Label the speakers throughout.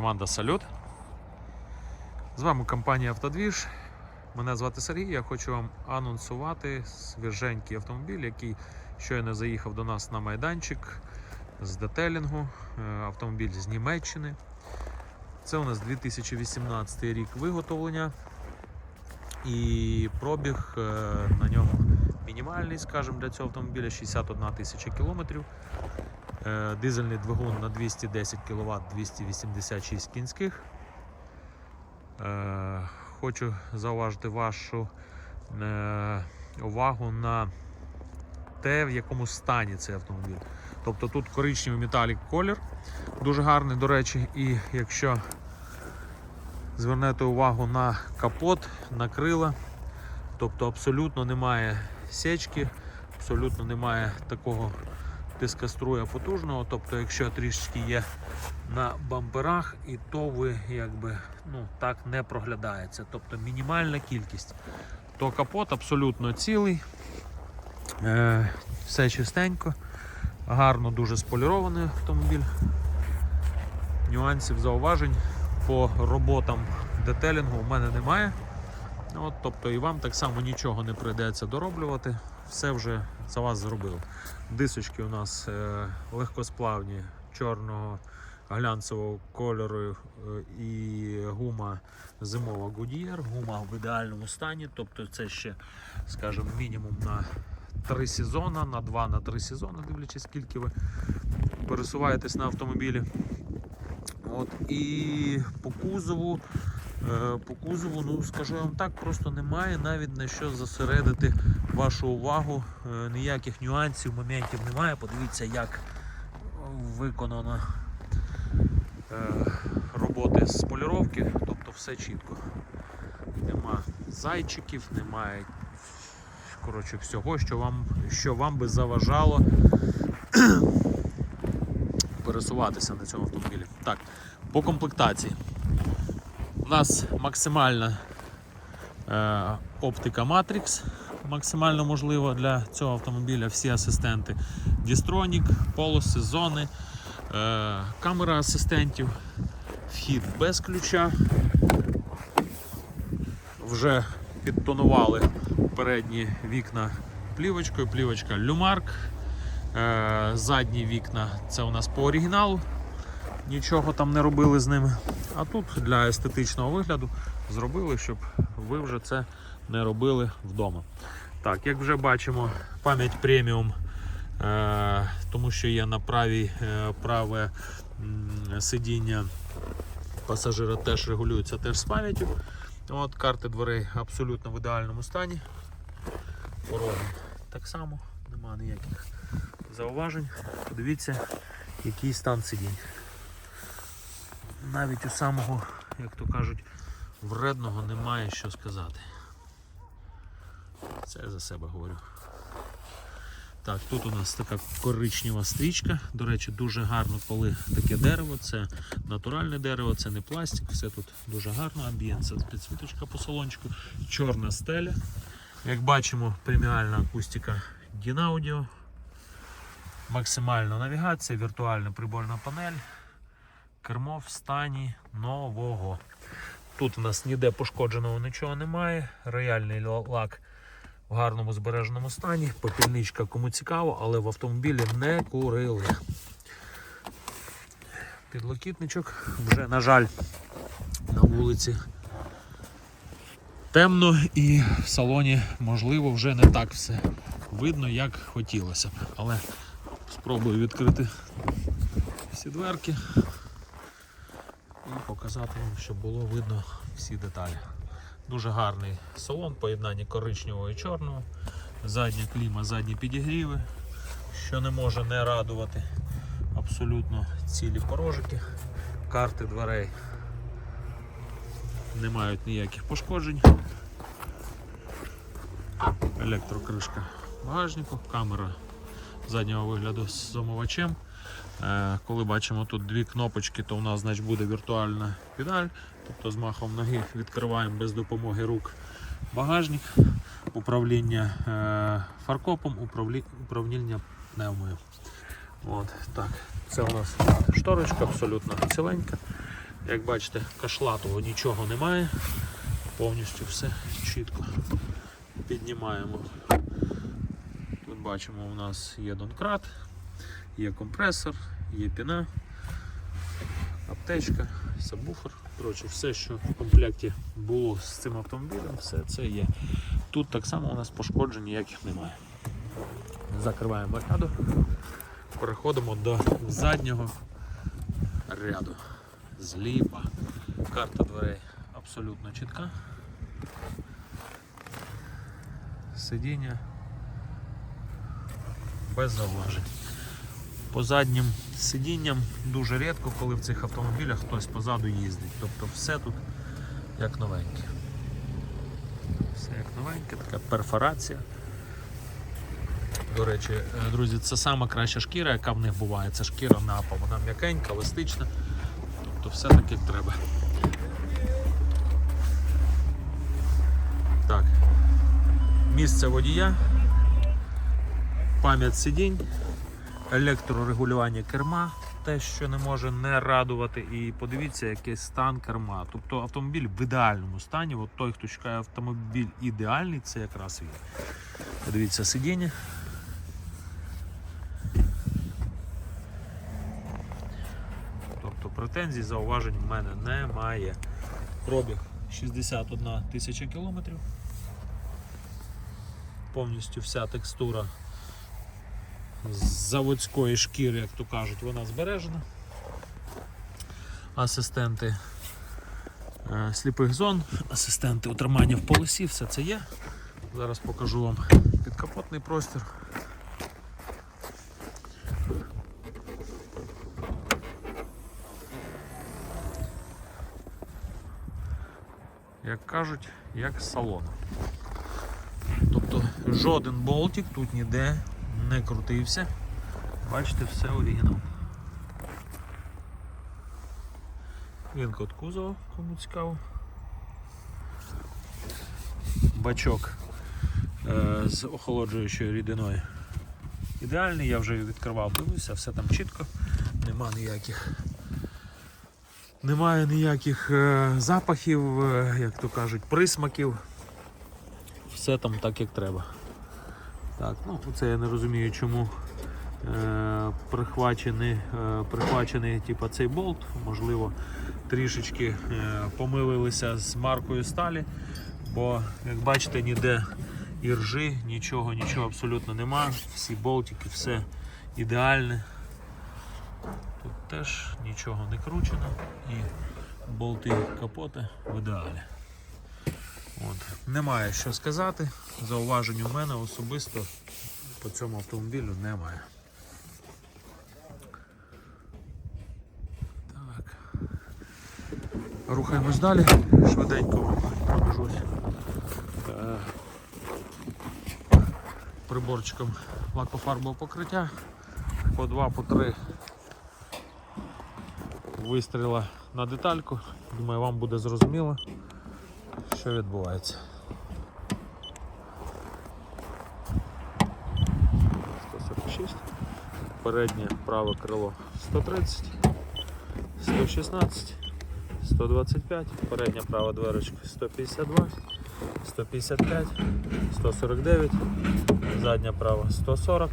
Speaker 1: команда Салют. З вами компанія Автодвіж. Мене звати Сергій. Я хочу вам анонсувати свіженький автомобіль, який щойно заїхав до нас на майданчик з детелінгу. Е, Автомобіль з Німеччини. Це у нас 2018 рік виготовлення. І пробіг е, на ньому мінімальний, скажімо, для цього автомобіля 61 тисяча кілометрів. Е, Дизельний двигун на 210 кВт 286 кінських. Е, Хочу зауважити вашу е, увагу на те, в якому стані цей автомобіль. Тобто тут коричневий металік колір, дуже гарний, до речі, і якщо звернете увагу на капот, на крила, тобто абсолютно немає сечки, абсолютно немає такого дискоструя потужного. Тобто, якщо трішки є на бамперах, і то ви якби ну, так не проглядається. Тобто мінімальна кількість. То капот абсолютно цілий, е, все чистенько, гарно дуже сполірований автомобіль. Нюансів зауважень по роботам детелінгу у мене немає. От, тобто і вам так само нічого не прийдеться дороблювати, все вже за вас зробили. Дисочки у нас е, легкосплавні, чорного глянцевого кольору е, і гума зимова Goodyear, гума в ідеальному стані, тобто це ще, скажімо, мінімум на 3 сезони, на 2 на 3 сезони, дивлячись, скільки ви пересуваєтесь на автомобілі. От, і по кузову, по кузову, ну скажу вам так, просто немає навіть на що зосередити вашу увагу. Е, Ніяких нюансів, моментів немає. Подивіться, як виконано е, роботи з поліровки, тобто все чітко. Нема зайчиків, немає коротше, всього, що вам, що вам би заважало пересуватися на цьому автомобілі. Так, по комплектації. У нас максимальна е, оптика Matrix, максимально можлива для цього автомобіля. Всі асистенти. Дістронік, полоси, зони, е, камера асистентів, вхід без ключа. Вже підтонували передні вікна плівочкою, плівочка Люмарк. Е, задні вікна це у нас по оригіналу. Нічого там не робили з ними. А тут для естетичного вигляду зробили, щоб ви вже це не робили вдома. Так, як вже бачимо, пам'ять преміум, е, тому що є на правій е, праве сидіння пасажира теж регулюється теж з пам'яттю. От Карти дверей абсолютно в ідеальному стані. Пороги так само, немає ніяких зауважень. Подивіться, який стан сидінь. Навіть у самого, як то кажуть, вредного немає що сказати. Це за себе говорю. Так, тут у нас така коричнева стрічка. До речі, дуже гарно, коли таке дерево. Це натуральне дерево, це не пластик, все тут дуже гарно, амбієнт, підсвіточка по салончику, чорна стеля. Як бачимо, преміальна акустика Дінаудіо. Максимальна навігація, віртуальна приборна панель. Кермо в стані нового. Тут у нас ніде пошкодженого нічого немає. Рояльний лак в гарному збереженому стані. Попільничка кому цікаво, але в автомобілі не курили. Підлокітничок вже, на жаль, на вулиці темно і в салоні, можливо, вже не так все видно, як хотілося б. Але спробую відкрити всі дверки і показати вам, щоб було видно всі деталі. Дуже гарний салон, поєднання коричневого і чорного, задня кліма, задні підігріви, що не може не радувати. Абсолютно цілі порожики, карти дверей не мають ніяких пошкоджень. Електрокришка багажнику, камера заднього вигляду з замовачем. Е, Коли бачимо тут дві кнопочки, то у нас значить, буде віртуальна педаль, тобто з махом ноги відкриваємо без допомоги рук багажник, управління е, фаркопом, управління пневмою. От, так. Це у нас шторочка абсолютно ціленька. Як бачите, кашлатого нічого немає. Повністю все чітко піднімаємо. Тут бачимо, у нас є донкрат, є компресор, є піна, аптечка, сабвуфер. Коротше, все, що в комплекті було з цим автомобілем, все це є. Тут так само у нас пошкоджень ніяких немає. Закриваємо ряду, переходимо до заднього ряду. Зліва. Карта дверей абсолютно чітка. Сидіння без зауважень. По заднім сидінням дуже рідко, коли в цих автомобілях хтось позаду їздить. Тобто все тут як новеньке. Все як новеньке, така перфорація. До речі, е, друзі, це сама краща шкіра, яка в них буває. Це шкіра напа. Вона м'якенька, еластична. Тобто все так як треба. Так. Місце водія, пам'ять сидінь, електрорегулювання керма, те, що не може не радувати. І подивіться, який стан керма. Тобто автомобіль в ідеальному стані. От той, хто чекає автомобіль ідеальний, це якраз він. Подивіться сидіння. Тобто претензій, зауважень в мене немає. Пробіг 61 тисяча кілометрів. Повністю вся текстура з заводської шкіри, як то кажуть, вона збережена. Асистенти е, сліпих зон, асистенти утримання в полосі, все це є. Зараз покажу вам підкапотний простір. Як кажуть, як з салону. Тобто жоден болтик тут ніде не крутився. Бачите, все оригінал. Він код кузова, кому цікаво. Бачок е, з охолоджуючою рідиною. Ідеальний, я вже відкривав, дивився, все там чітко, нема ніяких. Немає ніяких е, запахів, е, як то кажуть, присмаків. Все там так, як треба. Так, ну це я не розумію, чому е, прихвачений, е, прихвачений типу, цей болт. Можливо, трішечки е, помилилися з маркою сталі, бо, як бачите, ніде і ржи, нічого, нічого абсолютно нема. Всі болтики, все ідеальне. Тут теж нічого не кручено і болти капота в ідеалі. От. Немає що сказати. Зауважень у мене особисто по цьому автомобілю немає. Так. Рухаємось далі. Швиденько вам пробіжусь. Е, Приборчиком лакофарбового покриття. По два, по три вистріла на детальку. Думаю, вам буде зрозуміло, що відбувається. 146. Переднє праве крило 130, 116, 125, передня права дверочка 152, 155, 149, задня права 140,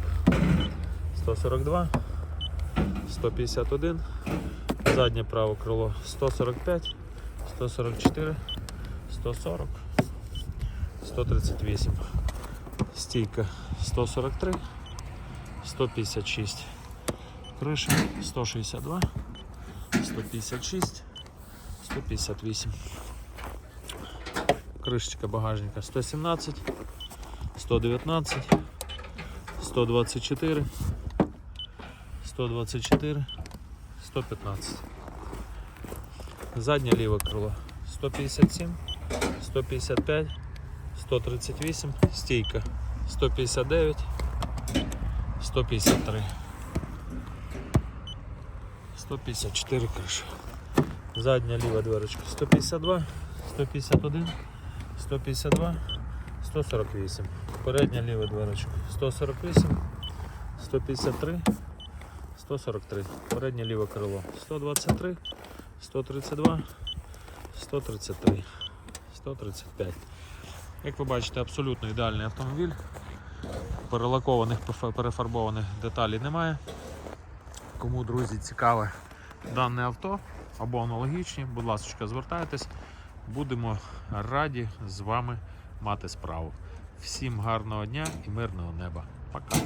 Speaker 1: 142, 151, заднє праве крило 145, 144, 140, 138, стійка 143, 156, криша 162, 156, 158, кришечка багажника 117, 119, 124, 124, 115. Заднє ліве крило 157, 155, 138, стійка 159, 153, 154 криша. Задня ліва дверочка 152, 151, 152, 148. Передня ліва дверочка 148, 153, 143. Переднє ліве крило 123, 132, 133, 135. Як ви бачите, абсолютно ідеальний автомобіль. Перелакованих, перефарбованих деталей немає. Кому, друзі, цікаве дане авто або аналогічні, будь ласка, звертайтесь. Будемо раді з вами мати справу. Всім гарного дня і мирного неба. Пока.